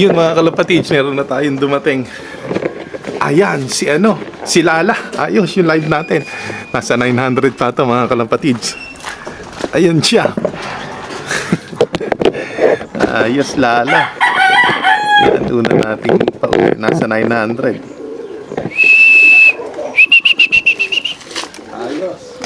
Yun mga kalapatids, meron na tayong dumating. Ayan, si ano, si Lala. Ayos yung live natin. Nasa 900 pa to mga kalapatids. Ayan siya. Ayos Lala. Yan, una nating pauwi. Nasa 900. Ayos.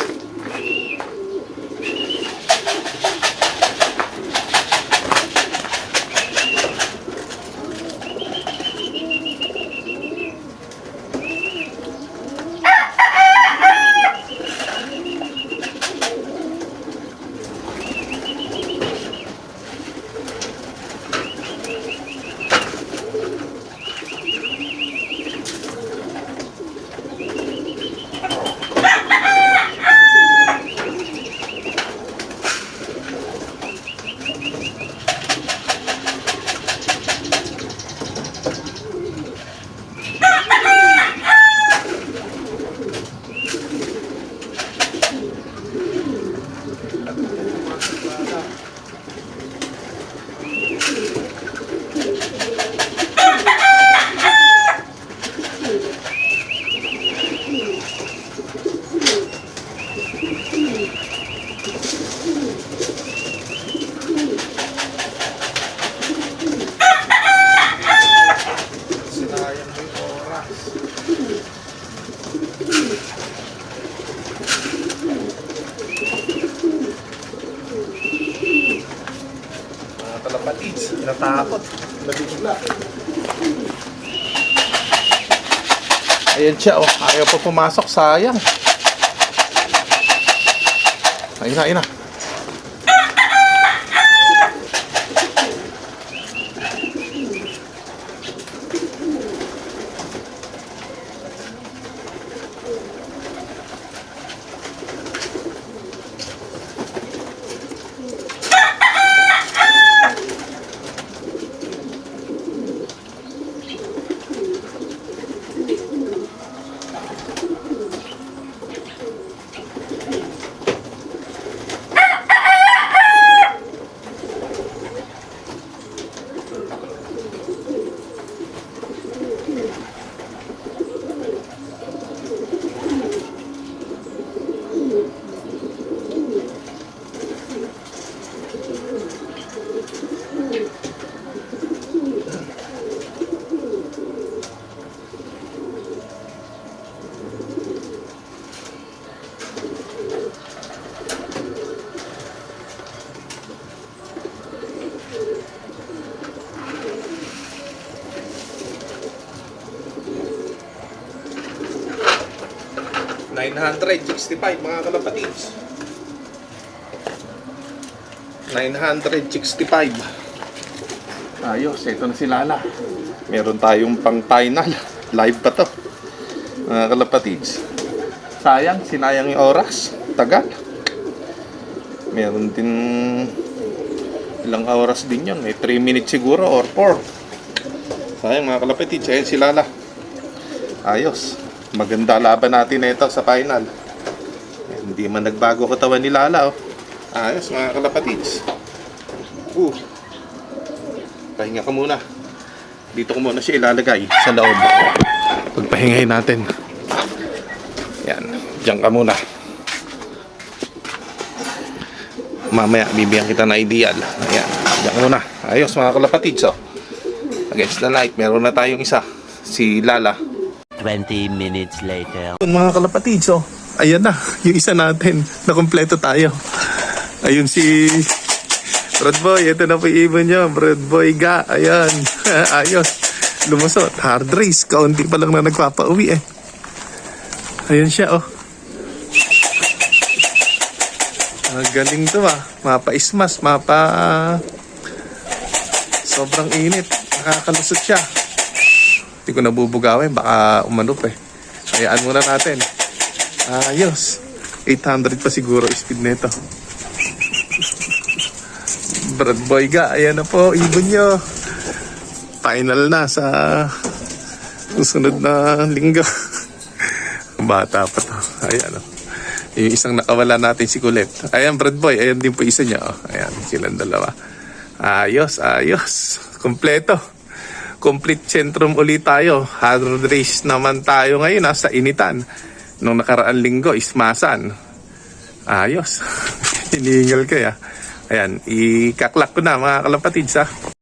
Sinayang mo yung oras. Mga kalapatids, natakot. Nabigla. Ayan siya, oh. Ayaw pa pumasok, sayang. Ayun na, ayun na. $965 mga kalapatids. 965. Ayos, ito na si Lala. Meron tayong pang final. Live pa to. Mga kalapatids. Sayang, sinayang yung oras. Tagal. Meron din ilang oras din yun. May 3 minutes siguro or 4. Sayang mga kalapatids. Ayan si Lala. Ayos. Maganda laban natin na ito sa final. Eh, hindi man nagbago katawan ni Lala, oh. Ayos, mga kalapatids. Uh. Pahinga ka muna. Dito ko muna siya ilalagay sa loob. Pagpahingay natin. Yan. Diyan ka muna. Mamaya, bibigyan kita na ideal. Ayan. Diyan muna. Ayos, mga kalapatids, oh. Against the light, meron na tayong isa. Si Lala. 20 minutes later. Mga kalapatids, oh. Ayan na, yung isa natin. Nakompleto tayo. Ayun si Brad Boy. Ito na po yung ibon nyo. Brad Boy ga. Ayan. Ayos. Lumusot. Hard race. Kaunti pa lang na nagpapauwi eh. Ayan siya, oh. Ang galing to ah. Mapa ismas. Mapa... sobrang init. Nakakalusot siya. Hindi ko nabubugawin, baka umanop eh. Hayaan muna natin. Ayos. 800 pa siguro speed nito. Brad Boy ga, ayan na po, ibon nyo. Final na sa susunod na linggo. Bata pa to. Ayan o. Yung isang nakawala natin si Kulit. Ayan, Brad Boy. Ayan din po isa niya. Oh. Ayan, silang dalawa. Ayos, ayos. Kompleto. Complete centrum ulit tayo. Hard race naman tayo ngayon nasa initan. Nung nakaraan linggo, ismasan. Ayos. Hiningal kaya. Ayan, ikaklak ko na mga kalapatids ha.